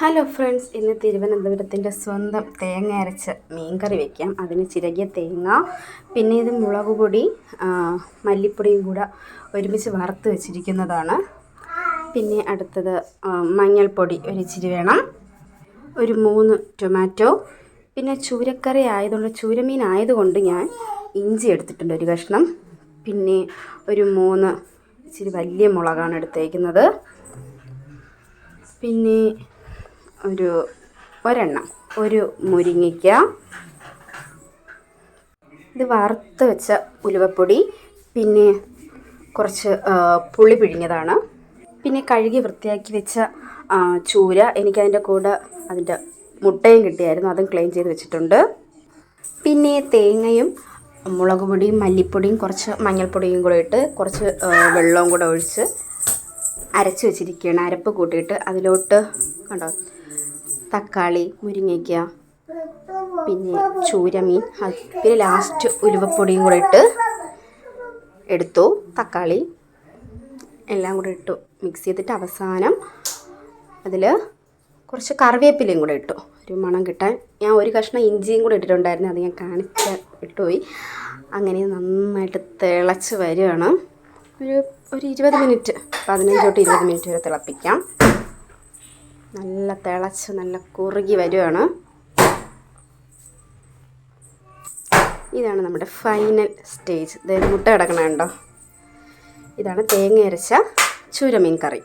Hello friends ഇന്ന് തിരുവനന്തപുരത്തിന്റെ സ്വന്തം തേങ്ങ അരച്ച മീൻകറി വയ്ക്കാം അതിന് ചിരകിയ തേങ്ങ പിന്നെ ഇത് മുളക് പൊടി മല്ലിപ്പൊടിയും കൂടെ ഒരുമിച്ച് വറുത്ത് വെച്ചിരിക്കുന്നതാണ്. പിന്നെ അടുത്തത് മഞ്ഞൾപ്പൊടി ഒരിച്ചിരി വേണം. ഒരു മൂന്ന് ടൊമാറ്റോ. പിന്നെ ചൂരക്കറി ആയതുകൊണ്ട് ചൂരമീൻ ആയതുകൊണ്ട് ഞാൻ ഇഞ്ചി എടുത്തിട്ടുണ്ട് ഒരു കഷ്ണം. പിന്നെ ഒരു മൂന്ന് ഇച്ചിരി വലിയ മുളകാണ് എടുത്തേക്കുന്നത്. പിന്നെ ഒരു ഒരെണ്ണം. ഒരു മുരിങ്ങയ്ക്ക. ഇത് വറുത്ത് വെച്ച ഉലുവപ്പൊടി. പിന്നെ കുറച്ച് പുളി പിഴിഞ്ഞതാണ്. പിന്നെ കഴുകി വൃത്തിയാക്കി വെച്ച ചൂര. എനിക്കതിന്റെ കൂടെ അതിന്റെ മുട്ടയും കിട്ടിയായിരുന്നു. അതും ക്ലീൻ ചെയ്ത് വെച്ചിട്ടുണ്ട്. പിന്നെ തേങ്ങയും മുളക് പൊടിയും മല്ലിപ്പൊടിയും കുറച്ച് മഞ്ഞൾപ്പൊടിയും കൂടെ ഇട്ട് കുറച്ച് വെള്ളവും കൂടെ ഒഴിച്ച് അരച്ച് വെച്ചിരിക്കുകയാണ്. അരപ്പ് കൂട്ടിയിട്ട് അതിലോട്ട് കണ്ടോ? തക്കാളി മുരിങ്ങയ്ക്ക പിന്നെ ചൂരമീൻ പിന്നെ ലാസ്റ്റ് ഉലുവപ്പൊടിയും കൂടെ ഇട്ട് എടുത്തു. തക്കാളി എല്ലാം കൂടെ ഇട്ടു. മിക്സ് ചെയ്തിട്ട് അവസാനം അതിൽ കുറച്ച് കറിവേപ്പിലയും കൂടെ ഇട്ടു. ഒരു മണം കിട്ടാൻ ഞാൻ ഒരു കഷ്ണം ഇഞ്ചിയും കൂടെ ഇട്ടിട്ടുണ്ടായിരുന്നു. അത് ഞാൻ കാണിച്ച ഇട്ടുപോയി അങ്ങനെ നന്നായിട്ട് തിളച്ച് വരികയാണ്. ഒരു ഒരു ഇരുപത് മിനിറ്റ് പതിനഞ്ച് തൊട്ട് ഇരുപത് മിനിറ്റ് വരെ തിളപ്പിക്കാം. നല്ല തിളച്ച് നല്ല കുറുകി വരുവാണ്. ഇതാണ് നമ്മുടെ ഫൈനൽ സ്റ്റേജ് മുട്ട കിടക്കണ കണ്ടോ? ഇതാണ് തേങ്ങ ചൂരമീൻ കറി.